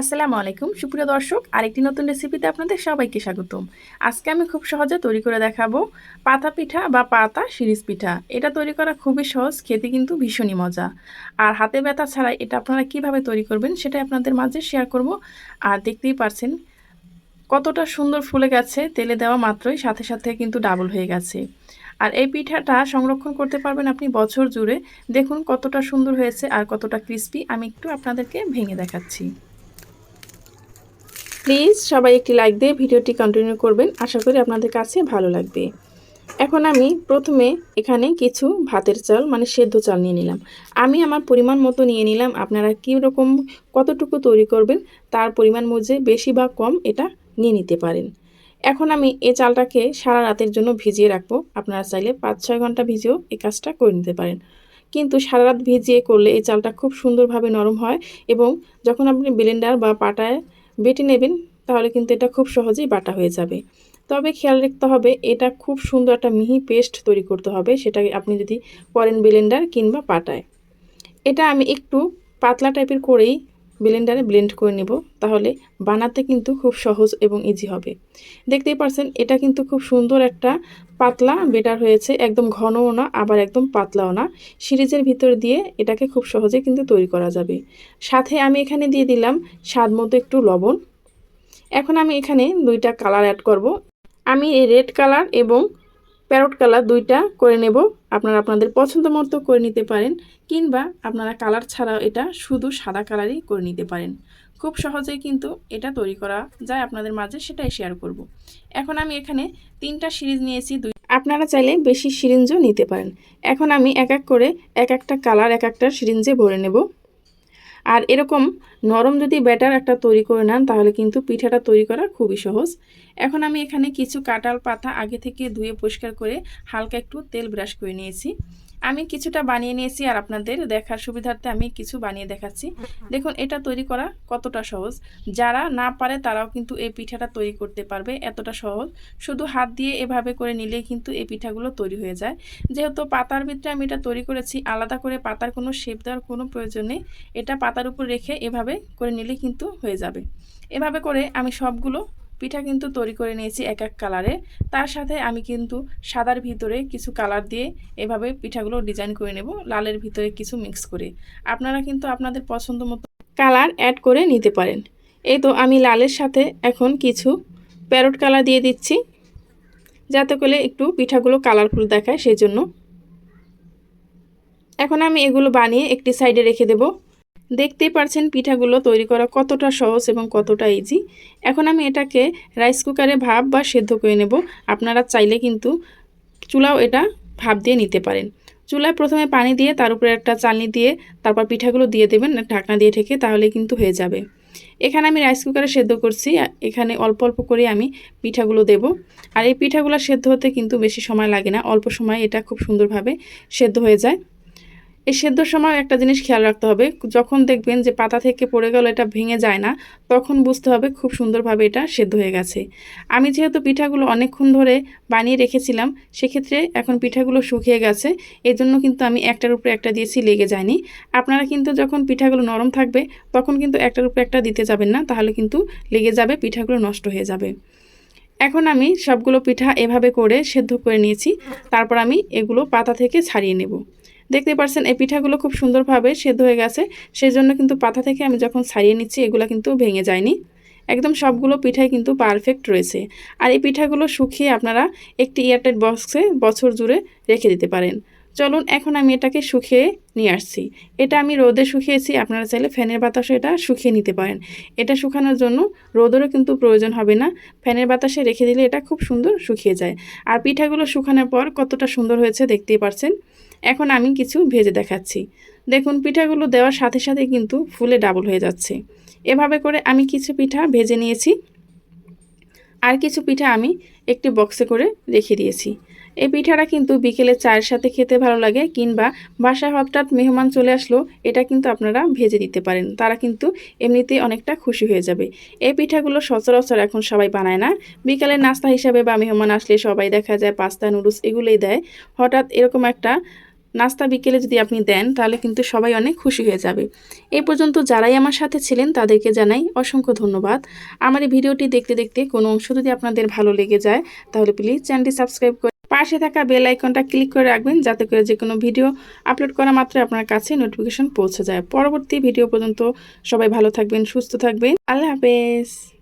আসসালামু আলাইকুম, সুপ্রিয় দর্শক, আরেকটি নতুন রেসিপিতে আপনাদের সবাইকে স্বাগতম। আজকে আমি খুব সহজে তৈরি করে দেখাবো পাতা পিঠা বা পাতা শিরিষ পিঠা। এটা তৈরি করা খুবই সহজ, খেতে কিন্তু ভীষণই মজা। আর হাতে ব্যথা ছাড়াই এটা আপনারা কীভাবে তৈরি করবেন সেটাই আপনাদের মাঝে শেয়ার করব। আর দেখতেই পারছেন, কতটা সুন্দর ফুলে গেছে, তেলে দেওয়া মাত্রই সাথে সাথে কিন্তু ডাবল হয়ে গেছে। আর এই পিঠাটা সংরক্ষণ করতে পারবেন আপনি বছর জুড়ে। দেখুন কতটা সুন্দর হয়েছে আর কতটা ক্রিস্পি আমি একটু আপনাদেরকে ভেঙে দেখাচ্ছি। প্লিজ সবাই একটি লাইক দিয়ে ভিডিওটি কন্টিনিউ করবেন। আশা করি আপনাদের কাছে ভালো লাগবে। এখন আমি প্রথমে এখানে কিছু ভাতের চাল মানে সেদ্ধ চাল নিয়ে নিলাম। আমি আমার পরিমাণ মতো নিয়ে নিলাম। আপনারা রকম, কতটুকু তৈরি করবেন, তার পরিমাণ মধ্যে বেশি বা কম এটা নিয়ে নিতে পারেন। এখন আমি এই চালটাকে সারা রাতের জন্য ভিজিয়ে রাখব। আপনারা চাইলে পাঁচ ছয় ঘণ্টা ভিজিয়েও এই কাজটা করে নিতে পারেন। কিন্তু সারা রাত ভিজিয়ে করলে এই চালটা খুব সুন্দরভাবে নরম হয় এবং যখন আপনি ব্লেন্ডার বা পাটায় বেটে নেবেন, তাহলে কিন্তু এটা খুব সহজেই বাটা হয়ে যাবে। তবে খেয়াল রাখতে হবে, এটা খুব সুন্দর একটা মিহি পেস্ট তৈরি করতে হবে, সেটা আপনি যদি করেন ব্লেন্ডার কিংবা পাটায়। এটা আমি একটু পাতলা টাইপের করেই ব্লেন্ডারে ব্লেন্ড করে নেব, তাহলে বানাতে কিন্তু খুব সহজ এবং ইজি হবে। দেখতেই পারছেন, এটা কিন্তু খুব সুন্দর একটা পাতলা বেটার হয়েছে, একদম ঘনও না, আবার একদম পাতলাও না। সিরিজের ভিতর দিয়ে এটাকে খুব সহজে কিন্তু তৈরি করা যাবে। সাথে আমি এখানে দিয়ে দিলাম স্বাদ মতো একটু লবণ। এখন আমি এখানে দুইটা কালার অ্যাড করব। আমি রেড কালার এবং প্যারট কালার দুইটা করে নেব। আপনারা আপনাদের পছন্দ মতো করে নিতে পারেন, কিংবা আপনারা কালার ছাড়াও এটা শুধু সাদা কালারই করে নিতে পারেন। খুব সহজেই কিন্তু এটা তৈরি করা যায়, আপনাদের মাঝে সেটাই শেয়ার করব। এখন আমি এখানে তিনটা সিরিজ নিয়েছি, দুই আপনারা চাইলে বেশি সিরিঞ্জও নিতে পারেন। এখন আমি এক এক করে এক একটা কালার, এক একটা সিরিঞ্জে ভরে নেব। আর এরকম নরম যদি ব্যাটার একটা তৈরি করে নেন, তাহলে কিন্তু পিঠাটা তৈরি করা খুবই সহজ। এখন আমি এখানে কিছু কাঁঠাল পাতা আগে থেকে ধুয়ে পরিষ্কার করে হালকা একটু তেল ব্রাশ করে নিয়েছি। আমি কিছুটা বানিয়ে নিয়েছি আর আপনাদের দেখার সুবিধার্থে আমি কিছু বানিয়ে দেখাচ্ছি। দেখুন, এটা তৈরি করা কতটা সহজ। যারা না পারে তারাও কিন্তু এই পিঠাটা তৈরি করতে পারবে, এতটা সহজ। শুধু হাত দিয়ে এভাবে করে নিলেই কিন্তু এই পিঠাগুলো তৈরি হয়ে যায়। যেহেতু পাতার ভিতরে আমি এটা তৈরি করেছি, আলাদা করে পাতার কোনো শেপ দেওয়ার কোনো প্রয়োজন নেই। এটা পাতার উপর রেখে এভাবে করে নিলে কিন্তু হয়ে যাবে। এভাবে করে আমি সবগুলো পিঠা কিন্তু তৈরি করে নিয়েছি এক এক কালারে। তার সাথে আমি কিন্তু সাদার ভিতরে কিছু কালার দিয়ে এভাবে পিঠাগুলো ডিজাইন করে নেব, লালের ভিতরে কিছু মিক্স করে। আপনারা কিন্তু আপনাদের পছন্দ মতো কালার অ্যাড করে নিতে পারেন। এই তো আমি লালের সাথে এখন কিছু প্যারট কালার দিয়ে দিচ্ছি, যাতে করে একটু পিঠাগুলো কালারফুল দেখায়, সেই জন্য। এখন আমি এগুলো বানিয়ে একটি সাইডে রেখে দেবো। দেখতেই পারছেন পিঠাগুলো তৈরি করা কতটা সহজ এবং কতটা ইজি এখন আমি এটাকে রাইস কুকারে ভাপ বা সেদ্ধ করে নেব। আপনারা চাইলে কিন্তু চুলাও এটা ভাপ দিয়ে নিতে পারেন। চুলায় প্রথমে পানি দিয়ে তার উপরে একটা চালনি দিয়ে তারপর পিঠাগুলো দিয়ে দেবেন, ঢাকনা দিয়ে ঠেকে তাহলে কিন্তু হয়ে যাবে। এখানে আমি রাইস কুকারে সেদ্ধ করছি। এখানে অল্প অল্প করে আমি পিঠাগুলো দেব। আর এই পিঠাগুলো সেদ্ধ হতে কিন্তু বেশি সময় লাগে না। অল্প সময় এটা খুব সুন্দরভাবে সেদ্ধ হয়ে যায়। এই সেদ্ধর সময় একটা জিনিস খেয়াল রাখতে হবে। যখন দেখবেন যে পাতা থেকে পড়ে গেল, এটা ভেঙে যায় না, তখন বুঝতে হবে খুব সুন্দরভাবে এটা সেদ্ধ হয়ে গেছে। আমি যেহেতু পিঠাগুলো অনেকক্ষণ ধরে বানিয়ে রেখেছিলাম, সেক্ষেত্রে এখন পিঠাগুলো শুকিয়ে গেছে। এই জন্য কিন্তু আমি একটার উপরে একটা দিয়েছি, লেগে যায়নি। আপনারা কিন্তু যখন পিঠাগুলো নরম থাকবে, তখন কিন্তু একটার উপরে একটা দিতে যাবেন না, তাহলে কিন্তু লেগে যাবে, পিঠাগুলো নষ্ট হয়ে যাবে। এখন আমি সবগুলো পিঠা এভাবে করে সেদ্ধ করে নিয়েছি। তারপর আমি এগুলো পাতা থেকে ছাড়িয়ে নেব। দেখতে পাচ্ছেন এই পিঠাগুলো খুব সুন্দরভাবে সেদ্ধ হয়ে গেছে। সেই জন্য কিন্তু পাতা থেকে আমি যখন ছাড়িয়ে নিচ্ছি, এগুলো কিন্তু ভেঙে যায়নি। একদম সবগুলো পিঠাই কিন্তু পারফেক্ট রয়েছে। আর এই পিঠাগুলো শুকিয়ে আপনারা একটি এয়ারটাইট বক্সে বছর জুড়ে রেখে দিতে পারেন। চলুন, এখন আমি এটাকে শুকিয়ে নিয়ে আসছি। এটা আমি রোদে শুকিয়েছি, আপনারা চাইলে ফ্যানের বাতাসে এটা শুকিয়ে নিতে পারেন। এটা শুকানোর জন্য রোদেরও কিন্তু প্রয়োজন হবে না। ফ্যানের বাতাসে রেখে দিলে এটা খুব সুন্দর শুকিয়ে যায়। আর পিঠাগুলো শুকানোর পর কতটা সুন্দর হয়েছে দেখতেই পারছেন। এখন আমি কিছু ভেজে দেখাচ্ছি। দেখুন, পিঠাগুলো দেওয়ার সাথে সাথে কিন্তু ফুলে ডাবল হয়ে যাচ্ছে। এভাবে করে আমি কিছু পিঠা ভেজে নিয়েছি। আর কিছু পিঠা আমি একটি বক্সে করে রেখে দিয়েছি। এই পিঠাটা কিন্তু বিকেলে চায়ের সাথে খেতে ভালো লাগে কিংবা বাসায় হঠাৎ মেহমান চলে আসলো, এটা কিন্তু আপনারা ভেজে দিতে পারেন। তারা কিন্তু এমনিতেই অনেকটা খুশি হয়ে যাবে। এই পিঠাগুলো সচরাচর এখন সবাই বানায় না। বিকালের নাস্তা হিসাবে বা মেহমান আসলে সবাই দেখা যায়, পাস্তা, নুডলস এগুলোই দেয়। হঠাৎ এরকম একটা নাস্তা বিকেলে যদি আপনি দেন, তাহলে কিন্তু সবাই অনেক খুশি হয়ে যাবে। এই পর্যন্ত যারাই আমার সাথে ছিলেন, তাদেরকে জানাই অসংখ্য ধন্যবাদ। আমার এই ভিডিওটি দেখতে দেখতে কোনো অংশ যদি আপনাদের ভালো লেগে যায়, তাহলে প্লিজ চ্যানেলটি সাবস্ক্রাইব করে পাশে থাকা বেল আইকনটা ক্লিক করে রাখবেন, যাতে করে যে কোনো ভিডিও আপলোড করা মাত্র আপনার কাছে নোটিফিকেশন পৌঁছে যায়। পরবর্তী ভিডিও পর্যন্ত সবাই ভালো থাকবেন, সুস্থ থাকবেন। আল্লাহ হাফেজ।